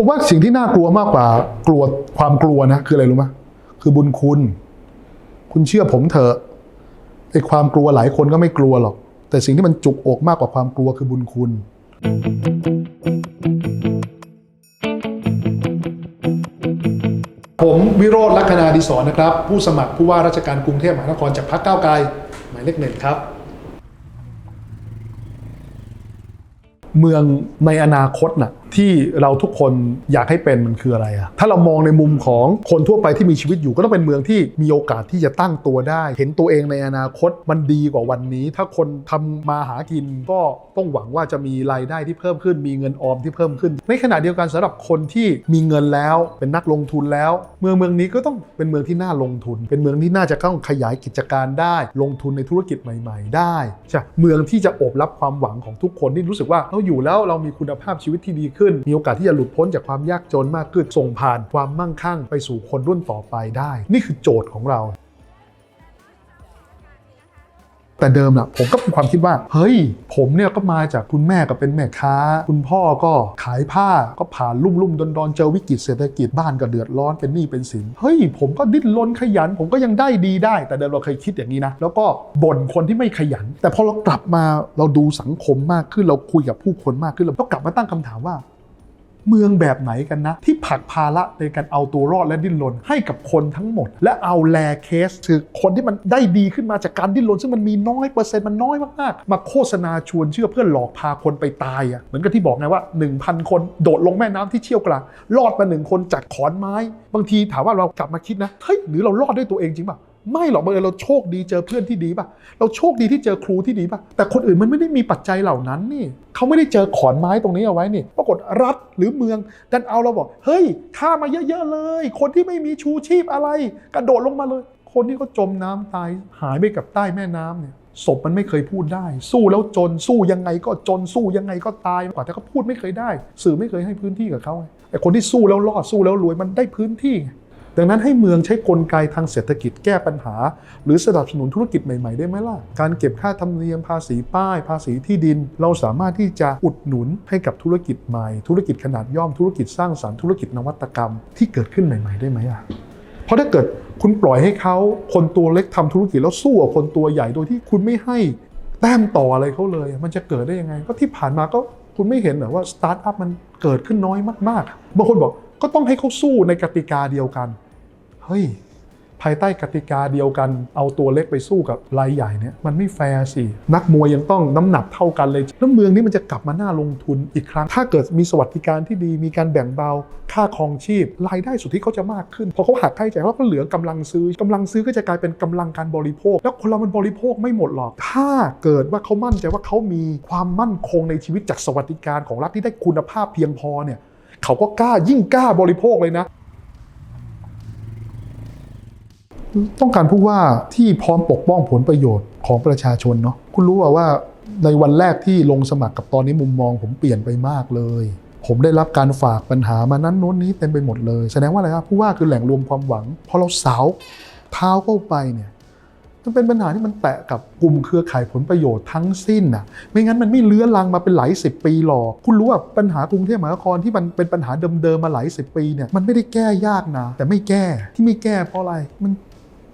ผมว่าสิ่งที่น่ากลัวมากกว่ากลัวความกลัวนะคืออะไรรู้ไหมคือบุญคุณ คุณเชื่อผมเถอะไอ้ความกลัวหลายคนก็ไม่กลัวหรอก แต่สิ่งที่มันจุกอกมากกว่าความกลัวคือบุญคุณ ผมวิโรธลักษณาดิศรนะครับ ผู้สมัครผู้ว่าราชการกรุงเทพมหานครจากพรรคก้าวไกลหมายเลขหนึ่งครับ เมืองในอนาคตน่ะที่เราทุกคนอยากให้เป็นมันคืออะไรอะถ้าเรามองในมุมของคนทั่วไปที่มีชีวิตอยู่ก็ต้องเป็นเมืองที่มีโอกาสที่จะตั้งตัวได้ เห็นตัวเองในอนาคตมันดีกว่าวันนี้ ถ้าคนทำมาหากินก็ต้องหวังว่าจะมีรายได้ที่เพิ่มขึ้น มีเงินออมที่เพิ่มขึ้น ในขณะเดียวกันสำหรับคนที่มีเงินแล้วเป็นนักลงทุนแล้ว เมืองเมืองนี้ก็ต้องเป็นเมืองที่น่าลงทุน เป็นเมืองที่น่าจะต้องขยายกิจการได้ ลงทุนในธุรกิจใหม่ ๆ ได้ใช่เมืองที่จะโอบรับความหวังของทุกคนที่รู้สึกว่าเราอยู่แล้วเรามีคุณภาพชีวิตที่ดีขึ้น มีโอกาสที่จะหลุดพ้นจากความยากจนมากขึ้นส่งผ่านความมั่งคั่งไปสู่คนรุ่นต่อไปได้ นี่คือโจทย์ของเราแต่เดิมนะผมก็มีความคิดว่า เฮ้ย ผมเนี่ยก็มาจากคุณแม่ก็เป็นแม่ค้า คุณพ่อก็ขายผ้าก็ผ่านลุ่มลุ่มดอนดอนเจอวิกฤตเศรษฐกิจบ้านก็เดือดร้อนเป็นหนี้เป็นสินเฮ้ย ผมก็ดิ้นรนขยัน ผมก็ยังได้ดีได้ แต่เดิมเราเคยคิดอย่างนี้นะ แล้วก็บ่นคนที่ไม่ขยัน แต่พอเรากลับมาเราดูสังคมมากขึ้นเราคุยกับผู้คนมากขึ้นเราก็กลับมาตั้งคำถามว่า เมืองแบบไหนกันนะ ที่ผลักภาระในการเอาตัวรอดและดิ้นรนให้กับคนทั้งหมด และเอาแลเคสคือคนที่มันได้ดีขึ้นมาจากการดิ้นรนซึ่งมันมีน้อยเปอร์เซ็นต์มันน้อยมากๆมาโฆษณาชวนเชื่อเพื่อหลอกพาคนไปตายอะเหมือนกับที่บอกไงว่า 1,000 คนโดดลงแม่น้ำที่เชี่ยวกรากรอดมาหนึ่งคนจากขอนไม้ บางทีถามว่าเรากลับมาคิดนะเฮ้ยหรือเรารอดด้วยตัวเองจริงป่ะ ไม่หรอกบังเอิญเราโชคดีเจอเพื่อนที่ดีป่ะ เราโชคดีที่เจอครูที่ดีป่ะ แต่คนอื่นมันไม่ได้มีปัจจัยเหล่านั้นนี่เขาไม่ได้เจอขอนไม้ตรงนี้เอาไว้นี่ ปรากฏรัฐหรือเมืองดันเอาเราบอก เฮ้ยข้ามาเยอะๆเลย คนที่ไม่มีชูชีพอะไร กระโดดลงมาเลย คนที่เขาจมน้ำตายหายไปกับใต้แม่น้ำเนี่ยศพมันไม่เคยพูดได้ สู้แล้วจนสู้ยังไงก็จนสู้ยังไงก็ตายกว่าแต่เขาพูดไม่เคยได้ สื่อไม่เคยให้พื้นที่กับเขาไงไอ้คนที่สู้แล้วรอดสู้แล้วรวยมันได้พื้นที่ไง ดังนั้นให้เมืองใช้กลไกทางเศรษฐกิจแก้ปัญหา หรือสนับสนุนธุรกิจใหม่ ๆ ได้ไหมล่ะ การเก็บค่าธรรมเนียมภาษีป้าย ภาษีที่ดิน เราสามารถที่จะอุดหนุนให้กับธุรกิจใหม่ ธุรกิจขนาดย่อมธุรกิจสร้างสรรค์ธุรกิจนวัตกรรมที่เกิดขึ้นใหม่ ๆ ได้ไหมอะเพราะถ้าเกิดคุณปล่อยให้เขาคนตัวเล็กทำธุรกิจแล้วสู้กับคนตัวใหญ่โดยที่คุณไม่ให้แต้มต่ออะไรเขาเลย มันจะเกิดได้ยังไง ก็ที่ผ่านมาก็คุณไม่เห็นเหรอว่าสตาร์ทอัพมันเกิดขึ้นน้อยมากๆ บางคนบอกก็ต้องให้เขาสู้ในกติกาเดียวกัน เฮ้ย ภายใต้กติกาเดียวกัน เอาตัวเล็กไปสู้กับรายใหญ่เนี่ยมันไม่แฟร์สิ นักมวยยังต้องน้ำหนักเท่ากันเลย แล้วเมืองนี้มันจะกลับมาหน่าลงทุนอีกครั้ง ถ้าเกิดมีสวัสดิการที่ดี มีการแบ่งเบา ค่าครองชีพ รายได้สุทธิเขาจะมากขึ้น พอเขาหักค่าใช้จ่ายเขาก็เหลือกำลังซื้อกำลังซื้อก็จะกลายเป็นกำลังการบริโภค แล้วคนเรามันบริโภคไม่หมดหรอก ถ้าเกิดว่าเขามั่นใจว่าเขามีความมั่นคงในชีวิตจากสวัสดิการของรัฐที่ได้คุณภาพเพียงพอเนี่ยเขาก็กล้ายิ่งกล้าบริโภคเลยนะ ต้องการผู้ว่าที่พร้อมปกป้องผลประโยชน์ของประชาชนเนาะคุณรู้ว่าว่าในวันแรกที่ลงสมัครกับตอนนี้มุมมอง ผมเปลี่ยนไปมากเลย ผมได้รับการฝากปัญหามานั้นโน้นนี้เต็มไปหมดเลย แสดงว่าอะไรครับผู้ว่าคือแหล่งรวมความหวังพอเราสาวเท้าเข้าไปเนี่ยมันเป็นปัญหาที่มันแตะกับกลุ่มเครือข่ายผลประโยชน์ทั้งสิ้นน่ะไม่งั้นมันไม่เลื้อรังมาเป็นหลายสิบปีหรอกคุณรู้ว่าปัญหากรุงเทพมหานครที่มันเป็นปัญหาเดิมๆมาหลายสิบปีเนี่ยมันไม่ได้แก้ยากนะแต่ไม่แก้ที่ไม่แก้เพราะอะไรมัน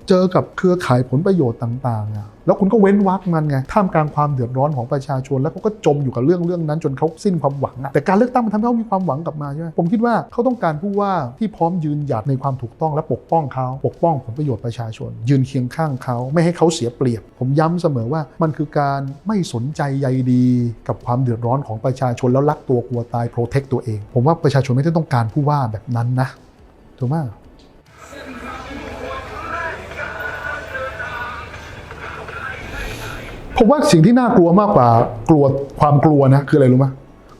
เจอกับเครือข่ายผลประโยชน์ต่างๆอะแล้วคุณก็เว้นวักมันไง ท่ามกลางความเดือดร้อนของประชาชน แล้วเขาก็จมอยู่กับเรื่องเรื่องนั้นจนเขาสิ้นความหวังอะแต่การเลือกตั้งมันทำให้เขามีความหวังกลับมาใช่ไหมผมคิดว่าเขาต้องการผู้ว่าที่พร้อมยืนหยัดในความถูกต้องและปกป้องเขาปกป้องผลประโยชน์ประชาชน ยืนเคียงข้างเขาไม่ให้เขาเสียเปรียบ ผมย้ำเสมอว่ามันคือการไม่สนใจใยดี กับความเดือดร้อนของประชาชนแล้วรักตัวกลัวตายโปรเทคตัวเอง ผมว่าประชาชนไม่ได้ต้องการผู้ว่าแบบนั้นนะถูกไหม ผมว่าสิ่งที่น่ากลัวมากกว่ากลัวความกลัวนะคืออะไรรู้ไหม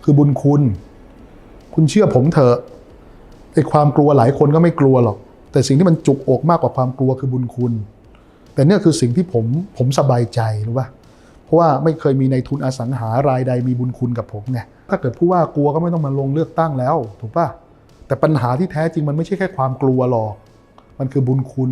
คือบุญคุณ คุณเชื่อผมเถอะไอ้ความกลัวหลายคนก็ไม่กลัวหรอก แต่สิ่งที่มันจุกอกมากกว่าความกลัวคือบุญคุณ แต่เนี่ยคือสิ่งที่ผมผมสบายใจรู้ป่ะเพราะว่าไม่เคยมีในทุนอสังหารายใดมีบุญคุณกับผมไงถ้าเกิดผู้ว่ากลัวก็ไม่ต้องมาลงเลือกตั้งแล้ว ถูกป่ะแต่ปัญหาที่แท้จริงมันไม่ใช่แค่ความกลัวหรอก มันคือบุญคุณ